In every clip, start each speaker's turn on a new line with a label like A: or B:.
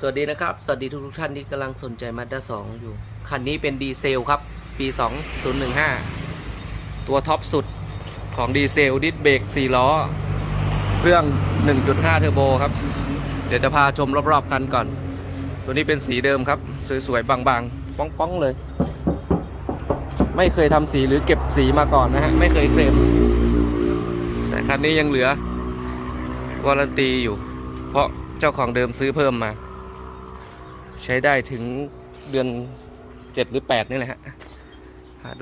A: สวัสดีนะครับ สวัสดีทุกทุกท่านที่กำลังสนใจ Mazda 2อยู่ คันนี้เป็นดีเซลครับ ปี 2015 ตัวท็อปสุดของดีเซลดิสเบรก4 ล้อ เครื่อง 1.5 เทอร์โบครับ เดี๋ยวจะพาชมรอบๆคันก่อน ตัวนี้เป็นสีเดิมครับ สวยๆ บางๆ ป้องๆ เลย ไม่เคยทำสีหรือเก็บสีมาก่อนนะฮะ ไม่เคยเคลมแต่คันนี้ยังเหลือวารันตีอยู่ เพราะเจ้าของเดิมซื้อเพิ่มมา ใช้ได้ถึงเดือน7หรือ8นี่แหละฮะ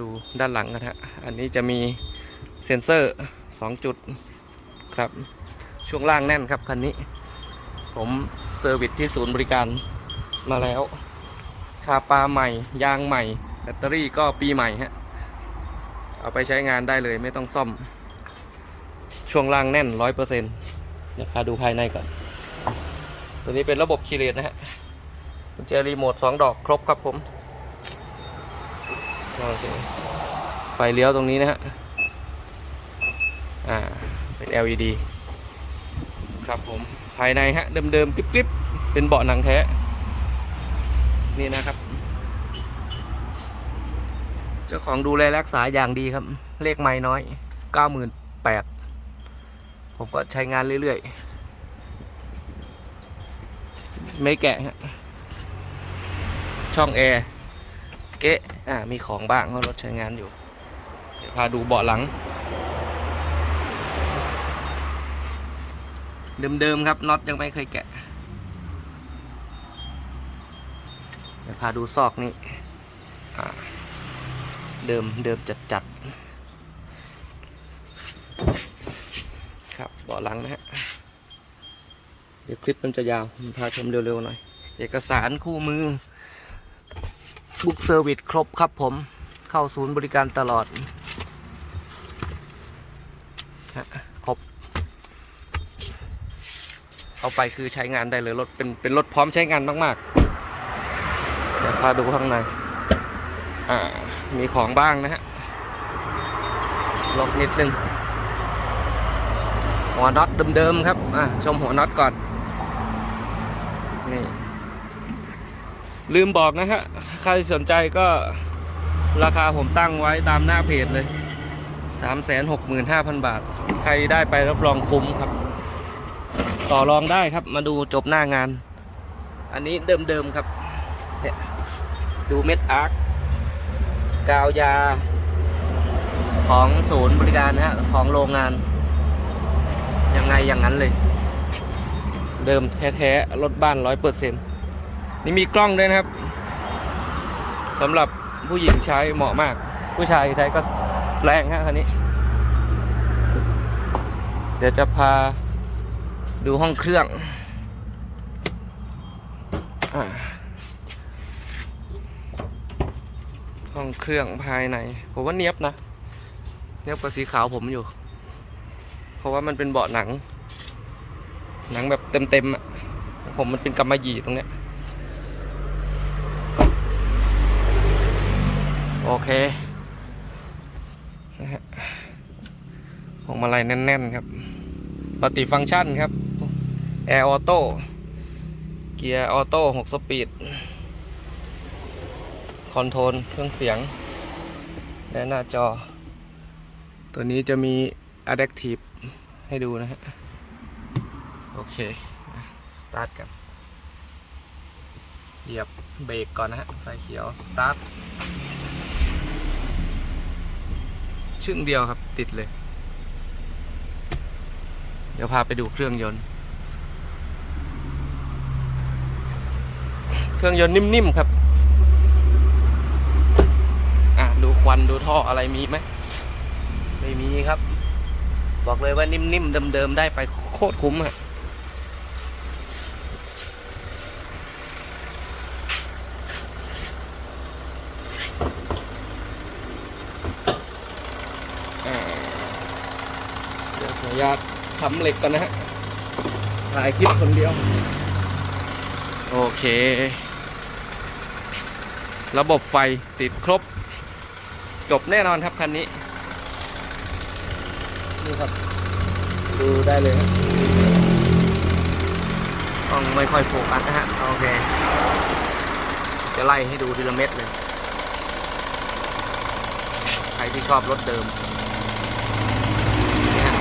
A: ดูด้านหลังกันฮะ อันนี้จะมีเซ็นเซอร์2จุดครับ ช่วงล่างแน่นครับคันนี้ ผมเซอร์วิสที่ศูนย์บริการมาแล้วคาปาใหม่ ยางใหม่ แบตเตอรี่ก็ปีใหม่ฮะ เอาไปใช้งานได้เลยไม่ต้องซ่อม ช่วงล่างแน่น100%เดี๋ยวพาดูภายในก่อน ตัวนี้เป็นระบบคีเลสนะฮะ กุญแจรีโมท2ดอกครบครับผมโอเคไฟเลี้ยวตรงนี้นะฮะ อ่า เป็น LED ครับผม ภายในฮะ เดิมๆกริบๆ เป็นเบาะหนังแท้ นี่นะครับ เจ้าของดูแลรักษาอย่างดีครับ เลขไม่น้อย 98,000ผมก็ใช้งานเรื่อยๆ ไม่แกะฮะ ช่องแอร์เก๊ะอ่ามีของบ้างเพราะรถใช้งานอยู่ เดี๋ยวพาดูเบาะหลัง เดิมๆครับน็อตยังไม่เคยแกะเดี๋ยวพาดูซอกนี่อ่าเดิมเดิมจัดๆครับเบาะหลังนะฮะเดี๋ยวคลิปมันจะยาวพาชมเร็วๆหน่อย เอกสารคู่มือ บุ๊กเซอร์วิสครบครับผมเข้าศูนย์บริการตลอดฮะครบ เอาไปคือใช้งานได้เลยรถเป็นเป็นรถพร้อมใช้งานมากๆเดี๋ยวพาดูข้างใน อ่า มีของบ้างนะฮะลบนิดนึง หัวน็อตเดิมๆครับ อะ ชมหัวน็อตก่อน นี่ ลืมบอกนะฮะ ใครสนใจก็ราคาผมตั้งไว้ตามหน้าเพจเลย 365,000 บาท ใครได้ไปรับรองคุ้มครับ ต่อรองได้ครับมาดูจบหน้างาน อันนี้เดิมๆครับเนี่ยดูเม็ดอาร์คกาวยา ของศูนย์บริการนะฮะ ของโรงงาน ยังไงอย่างนั้นเลย เดิมแท้ๆรถบ้านร้อยเปอร์เซ็นต์ นี่มีกล้องด้วยนะครับสำหรับผู้หญิงใช้เหมาะมาก ผู้ชายใช้ก็แรงฮะคันนี้ เดี๋ยวจะพาดูห้องเครื่องอห้องเครื่องภายใน ผมว่าเนียบนะ เนียบกับสีขาวผมอยู่ เพราะว่ามันเป็นเบาะหนัง หนังแบบเต็มๆอะผมมันเป็นกำมะหยี่ตรงเนี้ย โอ เคนะฮะพวงมาลัยแน่นๆครับปฏิฟังก์ชันครับแอร์ออโต้เกียร์ออโต้6สปีด คอนโทรลเครื่องเสียง และหน้าจอ ตัวนี้จะมี Adaptive ให้ดูนะฮะ โอเค สตาร์ทกันเหยียบเบรกก่อนนะฮะ ไฟเขียว สตาร์ท ชึ่งเดียวครับ ติดเลย เดี๋ยวพาไปดูเครื่องยนต์ เครื่องยนต์นิ่มๆครับอะดูควันดูท่ออะไรมีไหมไม่มีครับ บอกเลยว่านิ่มๆเดิมๆได้ไปโคตรคุ้มอะอ่าเดี๋ยว ขออนุญาตทำเหล็กก่อนนะฮะถ่ายคลิปคนเดียว โอเค ระบบไฟติดครบ จบแน่นอนครับคันนี้นี่ครับ ดูได้เลยครับห้องไม่ไม่ค่อยโฟกัสนะฮะ โอเค จะไล่ให้ดูทีละเม็ดเลย ใครที่ชอบรถเดิมนี่ฮะ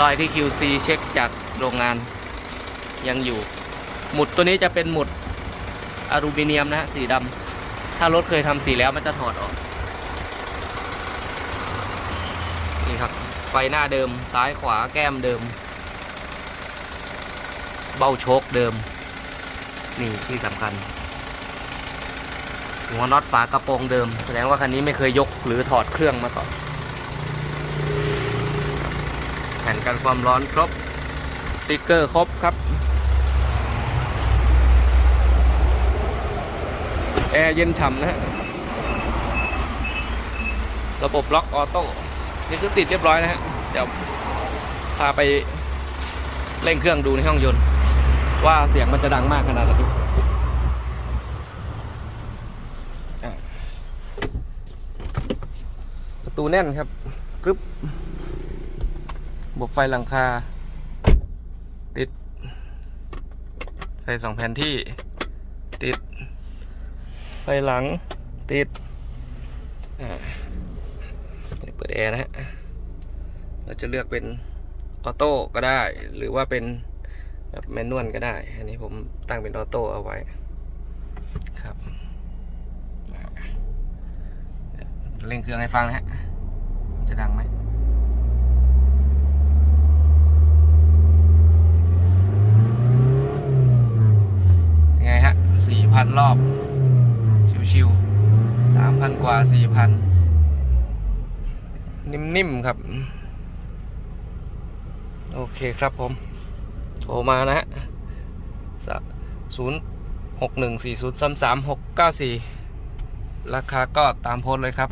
A: รอยที่ QC เช็คจากโรงงานยังอยู่ หมุดตัวนี้จะเป็นหมุดอลูมิเนียมนะฮะสีดำถ้ารถเคยทำสีแล้วมันจะถอดออก นี่ครับ ไฟหน้าเดิมซ้ายขวาแก้มเดิม เบ้าโชคเดิม นี่ที่สำคัญ หัวน็อตฝากระโปรงเดิม แสดงว่าคันนี้ไม่เคยยกหรือถอดเครื่องมาก่อน แผ่นกันความร้อนครบติ๊กเกอร์ครบครับ แอร์เย็นฉ่ำนะฮะ ระบบล็อกออโต้ นี่คือติดเรียบร้อยนะฮะ เดี๋ยวพาไปเร่งเครื่องดูในห้องยนต์ ว่าเสียงมันจะดังมากขนาดไหนประตูแน่นครับกรึบ บบไฟหลังคา ติด ไฟสองแผ่นที่ ติด ไฟหลัง ติดเปิดแอร์นะฮะ เราจะเลือกเป็นออโต้ก็ได้ หรือว่าเป็นแบบแมนนวลก็ได้ อันนี้ผมตั้งเป็นออโต้เอาไว้ ครับเดี๋ยวเร่งเครื่องให้ฟังนะฮะ จะดังไหม ยังไงฮะ สี่ พันรอบ ชิวๆสามพันกว่าสี่พันนิ่มๆครับ โอเคครับผม โทรมานะฮะศูนย์หกหนึ่งสี่ศูนย์สามสามหกเก้าสี่ราคาก็ตามโพสเลยครับ